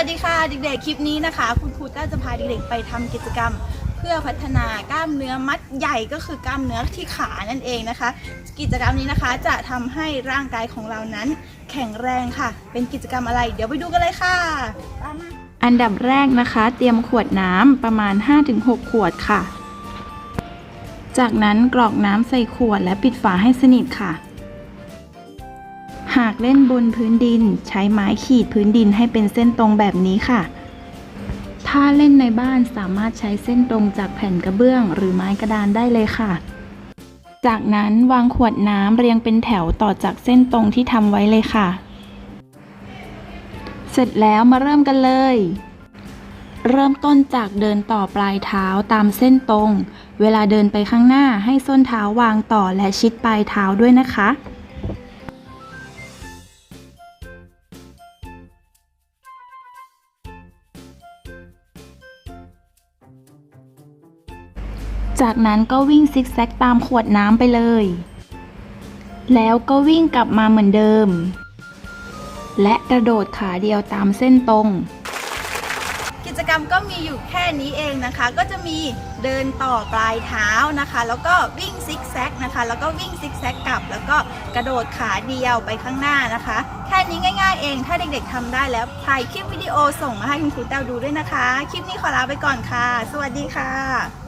วัสดีค่ะเด็กๆ คลิปนี้นะคะ คุณครูต้าจะพาเด็กๆไปทำกิจกรรม เพื่อพัฒนากล้ามเนื้อมัดใหญ่ก็คือกล้ามเนื้อที่ขานั่นเองนะคะ กิจกรรมนี้นะคะจะทำให้ร่างกายของเรานั้น แข็งแรงค่ะ เป็นกิจกรรมอะไร เดี๋ยวไปดูกันเลยค่ะตามมาอันดับแรกนะคะ เตรียมขวดน้ำประมาณ 5-6 ขวดค่ะ จากนั้นกรอกน้ำใส่ขวดและปิดฝาให้สนิทค่ะ หากเล่นบนพื้นดิน ใช้ไม้ขีดพื้นดินให้เป็นเส้นตรงแบบนี้ค่ะ ถ้าเล่นในบ้านสามารถใช้เส้นตรงจากแผ่นกระเบื้อง หรือไม้กระดานได้เลยค่ะ จากนั้นวางขวดน้ำเรียงเป็นแถวต่อจากเส้นตรงที่ทำไว้เลยค่ะ เสร็จแล้วมาเริ่มกันเลย เริ่มต้นจากเดินต่อปลายเท้าตามเส้นตรง เวลาเดินไปข้างหน้าให้ส้นเท้าวางต่อและชิดปลายเท้าด้วยนะคะ จากนั้นก็วิ่งซิกแซกตามขวดน้ำไปเลย แล้วก็วิ่งกลับมาเหมือนเดิม และกระโดดขาเดียวตามเส้นตรง กิจกรรมก็มีอยู่แค่นี้เองนะคะ ก็จะมีเดินต่อปลายเท้านะคะ แล้วก็วิ่งซิกแซกนะคะ แล้วก็วิ่งซิกแซกกลับ แล้วก็กระโดดขาเดียวไปข้างหน้านะคะ แค่นี้ง่าย ๆ เอง ถ้าเด็กๆทำได้แล้วถ่ายคลิปวิดีโอส่งมาให้คุณครูแต้วดูด้วยนะคะ คลิปนี้ขอลาไปก่อนค่ะ สวัสดีค่ะ